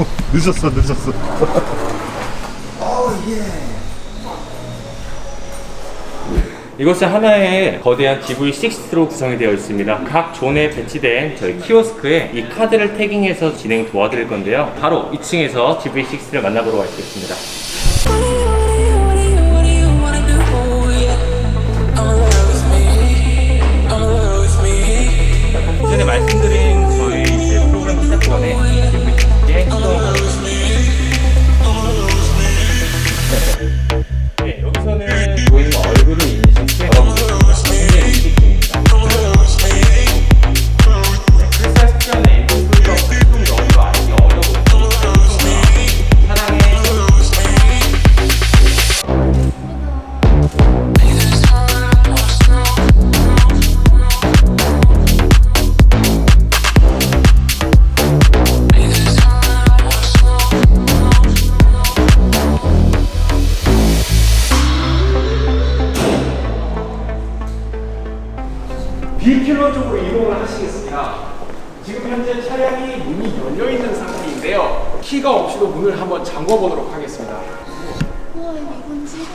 늦었어 늦었어 이것은 하나의 거대한 GV6로 구성이 되어 있습니다. 각 존에 배치된 저희 키오스크에 이 카드를 태깅해서 진행 도와드릴 건데요. 바로 2층에서 GV6를 만나보러 what do you, 하시겠습니다. 지금 현재 차량이 문이 열려 있는 상태인데요. 키가 없이도 문을 한번 잠궈 보도록 하겠습니다. 우와 이건 지금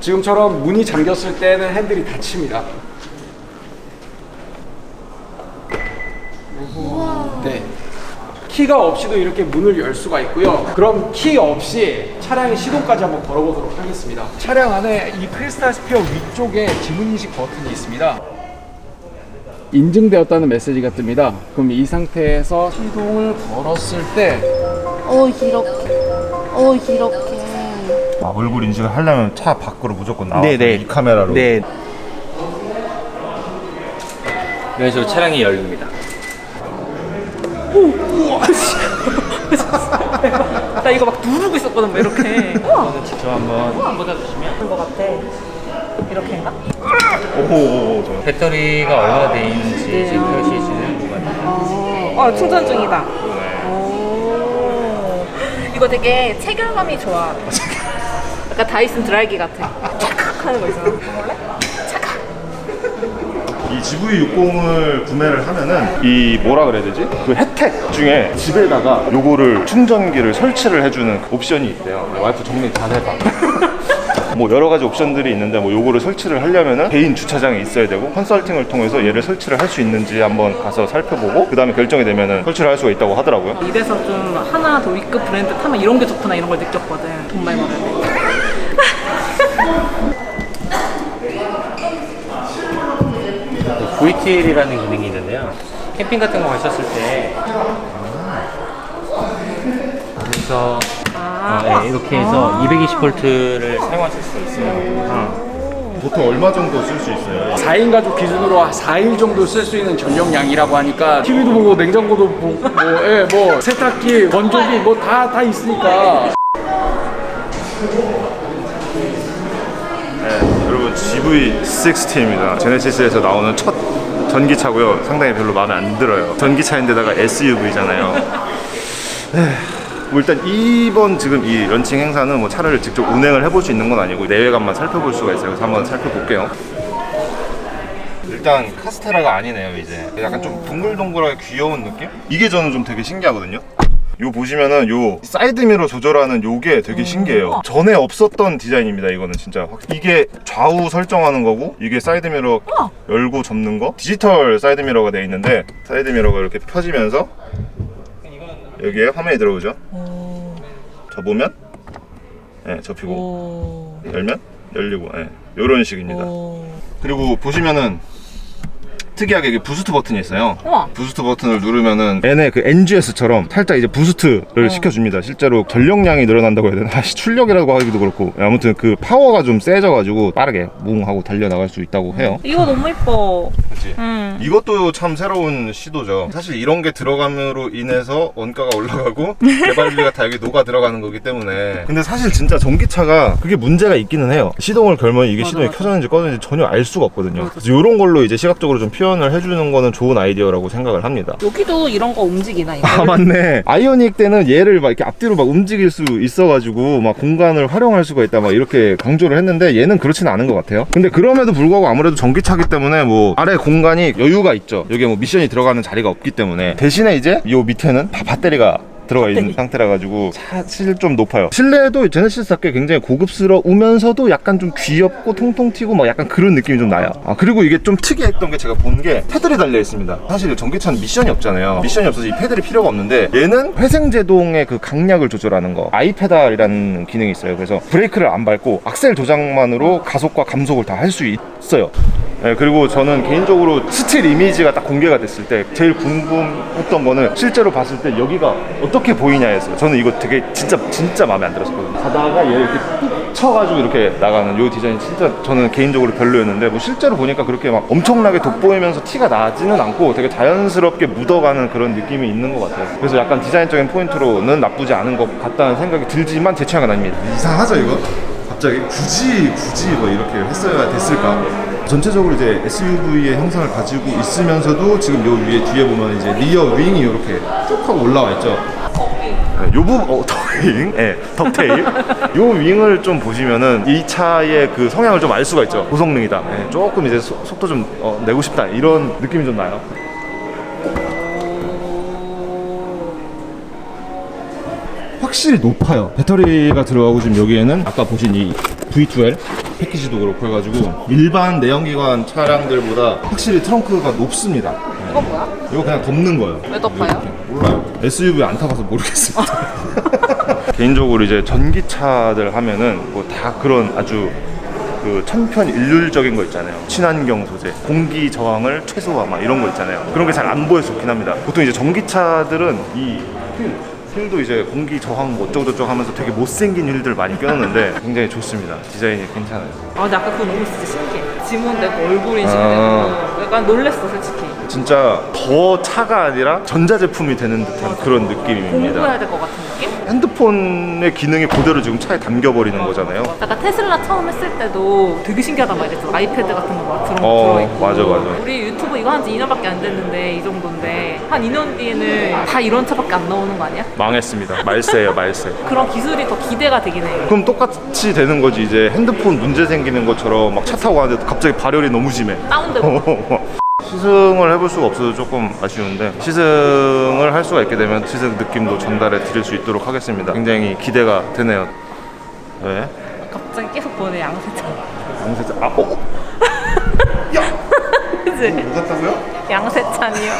지금처럼 문이 잠겼을 때는 핸들이 닫힙니다. 네. 키가 없이도 이렇게 문을 열 수가 있고요. 그럼 키 없이 차량의 시동까지 한번 걸어보도록 하겠습니다. 차량 안에 이 크리스탈 스피어 위쪽에 지문인식 버튼이 있습니다. 인증되었다는 메시지가 뜹니다. 그럼 이 상태에서 시동을 걸었을 때 어 이렇게 어 이렇게 아, 얼굴 인식을 하려면 차 밖으로 무조건 나와서 네네. 이 카메라로 네. 이런 식으로 차량이 열립니다. 나 이거 막 누르고 있었거든, 뭐 이렇게. 우와, 저는 직접 한번 꽂아주시면 그런 거 같아. 이렇게인가? 저 배터리가 얼마나 돼 있는지 지금 표시해주는 부분입니다. 어, 충전 중이다. 오. 이거 되게 체결감이 좋아. 약간 다이슨 드라이기 같아. 찰칵 하는 거 있어. 볼래? 이 GV60을 구매를 하면은 이 뭐라 그래야 되지? 그 혜택 중에 집에다가 요거를 충전기를 설치를 해주는 그 옵션이 있대요. 와이프 정리 잘 해봐. 뭐 여러 가지 옵션들이 있는데 뭐 요거를 설치를 하려면은 개인 주차장에 있어야 되고 컨설팅을 통해서 얘를 설치를 할 수 있는지 한번 가서 살펴보고 그 다음에 결정이 되면은 설치를 할 수가 있다고 하더라고요. 이래서 좀 하나 더 위급 브랜드 타면 이런 게 좋구나 이런 걸 느꼈거든. 돈 많이 벌어야 돼. VTL이라는 기능이 있는데요. 캠핑 같은 거 가셨을 때 그래서 어, 네, 이렇게 해서 220V를 사용하실 수 있어요. 보통 얼마 정도 쓸 수 있어요? 4인 가족 기준으로 4일 정도 쓸 수 있는 전용량이라고 하니까 TV도 보고 냉장고도 보고 뭐, 예, 뭐 세탁기, 건조기 뭐 다 다 있으니까 네, 여러분 GV60입니다. 제네시스에서 나오는 첫 전기차고요. 상당히 별로 마음에 안 들어요. 전기차인데다가 SUV잖아요. 뭐 일단 이번 지금 이 런칭 행사는 뭐 차를 직접 운행을 해볼 수 있는 건 아니고 내외관만 살펴볼 수가 있어요. 그래서 한번 살펴볼게요. 일단 카스테라가 아니네요 이제 약간 좀 동글동글하게 귀여운 느낌? 이게 저는 좀 되게 신기하거든요 요 보시면은 요 사이드 미러 조절하는 요게 되게 신기해요. 전에 없었던 디자인입니다 이거는 진짜. 확- 이게 좌우 설정하는 거고 이게 사이드 미러 열고 접는 거? 디지털 사이드 미러가 돼 있는데 사이드 미러가 이렇게 펴지면서 여기에 화면이 들어오죠? 접으면? 네, 접히고. 열면? 열리고 예 요런 식입니다. 그리고 보시면은 특이하게 이게 부스트 버튼이 있어요. 우와. 부스트 버튼을 누르면은 얘네 그 NGS처럼 살짝 이제 부스트를 시켜줍니다. 실제로 전력량이 늘어난다고 해야 되나? 아씨 출력이라고 하기도 그렇고 아무튼 그 파워가 좀 세져가지고 빠르게 뭉 하고 달려 나갈 수 있다고 해요. 이거 너무 이뻐. 그렇지. 음. 이것도 참 새로운 시도죠. 사실 이런 게 들어감으로 인해서 원가가 올라가고 개발비가 다 여기 녹아 들어가는 거기 때문에. 근데 사실 진짜 전기차가 그게 문제가 있기는 해요. 시동을 걸면 이게 시동이 켜졌는지 꺼졌는지 전혀 알 수가 없거든요. 그래서 이런 걸로 이제 시각적으로 좀 표현 표현을 해주는 거는 좋은 아이디어라고 생각을 합니다. 여기도 이런 거 움직이나 이거? 아 맞네 아이오닉 때는 얘를 막 이렇게 앞뒤로 막 움직일 수 있어가지고 막 공간을 활용할 수가 있다 막 이렇게 강조를 했는데 얘는 그렇지는 않은 것 같아요 근데 그럼에도 불구하고 아무래도 전기차기 때문에 뭐 아래 공간이 여유가 있죠 여기에 뭐 미션이 들어가는 자리가 없기 때문에 대신에 이제 요 밑에는 다 배터리가 들어가 있는 상태라 가지고 사실 좀 높아요. 실내에도 제네시스답게 굉장히 고급스러우면서도 약간 좀 귀엽고 통통 튀고 막 약간 그런 느낌이 좀 나요. 아 그리고 이게 좀 특이했던 게 제가 본 게 패들이 달려 있습니다. 사실 전기차는 미션이 없잖아요. 미션이 없어서 이 패들이 필요가 없는데 얘는 회생 제동의 그 강약을 조절하는 거 아이페달이라는 기능이 있어요. 그래서 브레이크를 안 밟고 악셀 도장만으로 가속과 감속을 다 할 수 있어요. 네, 그리고 저는 개인적으로 스틸 이미지가 딱 공개가 됐을 때 제일 궁금했던 거는 실제로 봤을 때 여기가 어떻게 보이냐였어요. 저는 이거 되게 진짜 진짜 마음에 안 들었거든요. 가다가 얘 이렇게 뚝 쳐가지고 이렇게 나가는 요 디자인 진짜 저는 개인적으로 별로였는데 뭐 실제로 보니까 그렇게 막 엄청나게 돋보이면서 티가 나지는 않고 되게 자연스럽게 묻어가는 그런 느낌이 있는 것 같아요. 그래서 약간 디자인적인 포인트로는 나쁘지 않은 것 같다는 생각이 들지만 제 취향은 아닙니다. 이상하죠 이거? 갑자기 굳이 굳이 뭐 이렇게 했어야 됐을까? 전체적으로 이제 SUV의 형상을 가지고 있으면서도 지금 요 위에 뒤에 보면 이제 리어 윙이 이렇게 쭉 하고 올라와 있죠. 네, 요 부분, 어, 덕윙? 예, 덕테일. 요 윙을 좀 보시면은 이 차의 그 성향을 좀 알 수가 있죠. 고성능이다. 예, 조금 이제 소- 속도 좀 어, 내고 싶다. 이런 느낌이 좀 나요. 확실히 높아요. 배터리가 들어가고 지금 여기에는 아까 보신 이 V2L 패키지도 그렇고 해가지고 일반 내연기관 차량들보다 확실히 트렁크가 높습니다. 네. 이건 뭐야? 이거 그냥 덮는 거예요. 왜 덮어요? 몰라요. SUV 안 타봐서 모르겠습니다. 개인적으로 이제 전기차들 하면은 뭐 다 그런 아주 그 천편일률적인 거 있잖아요. 친환경 소재, 공기 저항을 최소화 막 이런 거 있잖아요. 그런 게 잘 안 보여서 좋긴 합니다. 보통 이제 전기차들은 이 휠, 휠도 이제 공기 저항 뭐 어쩌고저쩌고 하면서 되게 못생긴 휠들 많이 껴놓는데 굉장히 좋습니다. 디자인이 괜찮아요. 아 근데 아까 그거 너무 진짜 신기해 지문 되고 얼굴 인식 아. 되고 약간 놀랬어 솔직히 진짜 더 차가 아니라 전자제품이 되는 듯한 그런 느낌입니다. 공부해야 될 것 같은 느낌? 핸드폰의 기능이 그대로 지금 차에 담겨버리는 거잖아요. 약간 테슬라 처음 했을 때도 되게 신기하단 말이야 아이패드 같은 거 막 들어, 어, 들어있고 맞아, 맞아. 우리 유튜브 이거 한 지 2년밖에 안 됐는데 이 정도인데 한 2년 뒤에는 다 이런 차밖에 안 나오는 거 아니야? 망했습니다. 말세예요, 말세. 그런 기술이 더 기대가 되긴 해 그럼 똑같이 되는 거지. 이제 핸드폰 문제 생기는 것처럼 막 차 타고 가는데 갑자기 발열이 너무 심해. 다운되고 시승을 해볼 수가 없어서 조금 아쉬운데 시승을 할 수가 있게 되면 시승 느낌도 전달해 드릴 수 있도록 하겠습니다. 굉장히 기대가 되네요. 왜? 갑자기 계속 보내 양세찬 양세찬 아, 어? 그치? 뭐 같다고요? 양세찬이요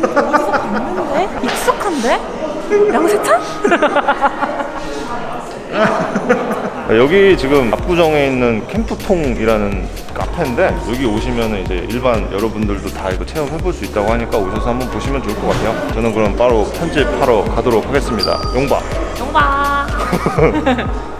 어디서 봤는데? 익숙한데? 양세찬? 아, 여기 지금 압구정에 있는 캠프통이라는 카페인데 여기 오시면 이제 일반 여러분들도 다 이거 체험해 볼 수 있다고 하니까 오셔서 한번 보시면 좋을 것 같아요. 저는 그럼 바로 편집하러 가도록 하겠습니다. 용바. 용바